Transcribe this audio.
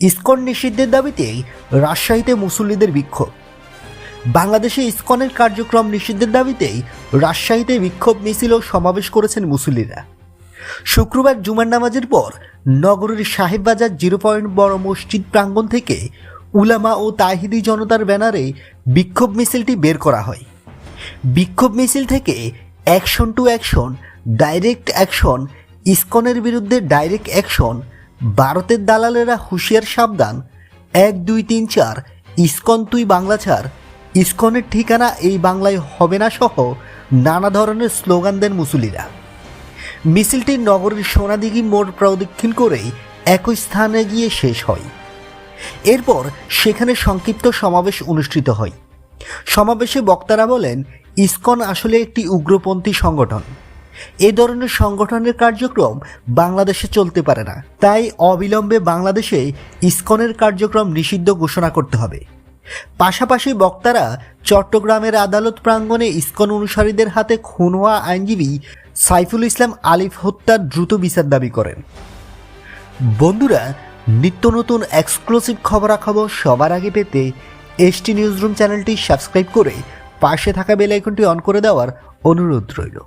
ISKCON নিষিদ্ধের দাবিতেই রাজশাহীতে মুসল্লিদের বিক্ষোভ। বাংলাদেশে ইস্কনের কার্যক্রম নিষিদ্ধের দাবিতেই রাজশাহীতে বিক্ষোভ মিছিল সমাবেশ করেছেন মুসল্লিরা। শুক্রবার জুমার নামাজের পর নগরীর সাহেববাজার জিরো পয়েন্ট বড় মসজিদ প্রাঙ্গণ থেকে উলামা ও তাহিদি জনতার ব্যানারে বিক্ষোভ মিছিলটি বের করা হয়। বিক্ষোভ মিছিল থেকে action to action, direct action, ইস্কনের বিরুদ্ধে ডাইরেক্ট অ্যাকশন ভারতের দালালেরা হুঁশিয়ার সাবধান। এক, দুই, তিন, চার। ইস্কন তুই বাংলা ছাড়। ইস্কনের ঠিকানা এই বাংলায় হবে না সহ নানা ধরনের স্লোগান দেন মুসলিরা মিছিলটি নগরীর সোনাদিঘি মোড় প্রদক্ষিণ করেই একই স্থানে গিয়ে শেষ হয়। এরপর সেখানে সংক্ষিপ্ত সমাবেশ অনুষ্ঠিত হয়। সমাবেশে বক্তারা বলেন, ইস্কন আসলে একটি উগ্রপন্থী সংগঠন। এ ধরনের সংগঠনের কার্যক্রম বাংলাদেশে চলতে পারে না। তাই অবিলম্বে বাংলাদেশে ইসকনের কার্যক্রম নিষিদ্ধ ঘোষণা করতে হবে। পাশাপাশি বক্তারা চট্টগ্রামের আদালত প্রাঙ্গণে ইসকন অনুসারীদের হাতে খুন হওয়া আইনজীবী সাইফুল ইসলাম আলিফ হত্যার দ্রুত বিচার দাবি করেন। বন্ধুরা, নিত্য নতুন এক্সক্লুসিভ খবরাখবর সবার আগে পেতে এসটি নিউজ রুম চ্যানেলটি সাবস্ক্রাইব করে পাশে থাকা বেল আইকনটি অন করে দেওয়ার অনুরোধ রইল।